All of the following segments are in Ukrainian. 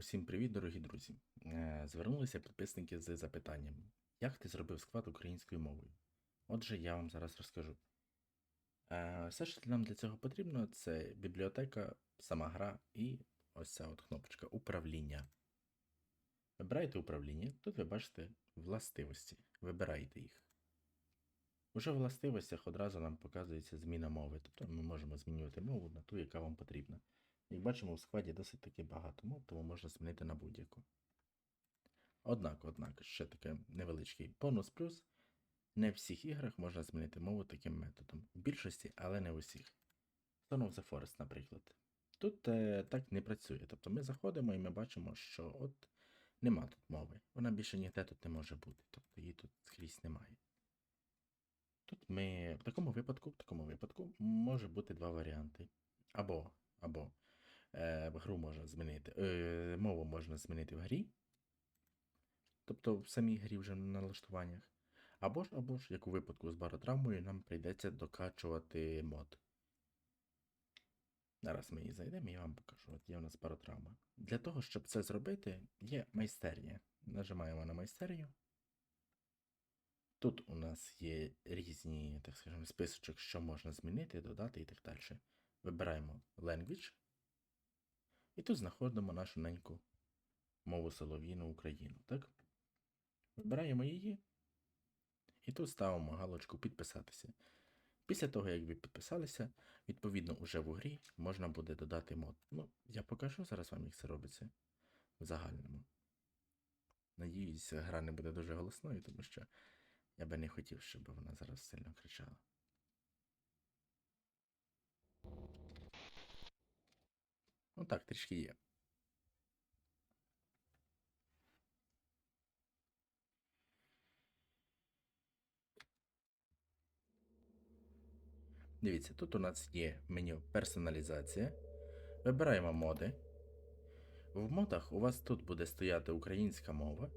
Усім привіт, дорогі друзі. Е, Звернулися підписники з запитанням, як ти зробив склад українською мовою? Отже, я вам зараз розкажу. Е, Все, що нам для цього потрібно, це бібліотека, сама гра і ось ця от кнопочка управління. Вибираєте управління, тут ви бачите властивості. Вибираєте їх. Уже в властивостях одразу нам показується зміна мови, тобто ми можемо змінювати мову на ту, яка вам потрібна. Як бачимо, в складі досить таки багато мов, тому можна змінити на будь-яку. Однак, однак, ще таке невеличкий бонус плюс. Не в всіх іграх можна змінити мову таким методом. В більшості, але не в усіх. Son of the Forest, наприклад. Тут е, так не працює. Тобто ми заходимо і ми бачимо, що от нема тут мови. Вона більше ніде тут не може бути. Тобто її тут скрізь немає. Тут ми в такому випадку, в такому випадку може бути два варіанти. Або, або гру можна змінити, е, мову можна змінити в грі, тобто в самій грі вже на налаштуваннях. Або ж, або ж, як у випадку з баротравмою, нам прийдеться докачувати мод. Зараз ми її зайдемо і вам покажу. От є у нас баротравма. Для того, щоб це зробити, є майстерня. Нажимаємо на майстерню. Тут у нас є різні, так скажемо, списочок, що можна змінити, додати і так далі. Вибираємо Language. І тут знаходимо нашу неньку мову солов'їну Україну. Так? Вибираємо її. І тут ставимо галочку підписатися. Після того, як ви підписалися, відповідно, уже в грі можна буде додати мод. Ну, я покажу зараз вам, як це робиться в загальному. Надіюсь, гра не буде дуже голосною, тому що я би не хотів, щоб вона зараз сильно кричала. Ну так, трішки є. Дивіться, тут у нас є меню персоналізація. Вибираємо моди. В модах у вас тут буде стояти українська мова.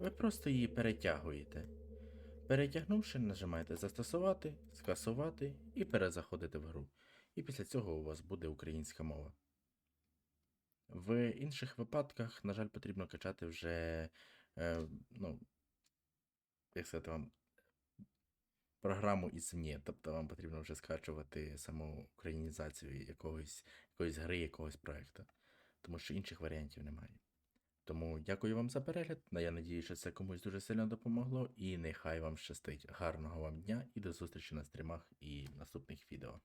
Ви просто її перетягуєте. Перетягнувши, нажимаєте Застосувати, скасувати і перезаходите в гру. І після цього у вас буде українська мова. В інших випадках, на жаль, потрібно качати вже, е, ну, як сказати вам, програму ізвні. Тобто вам потрібно вже скачувати саму українізацію якогось, якоїсь гри, якогось проєкту. Тому що інших варіантів немає. Тому дякую вам за перегляд. Я надію, що це комусь дуже сильно допомогло. І нехай вам щастить. Гарного вам дня і до зустрічі на стрімах і наступних відео.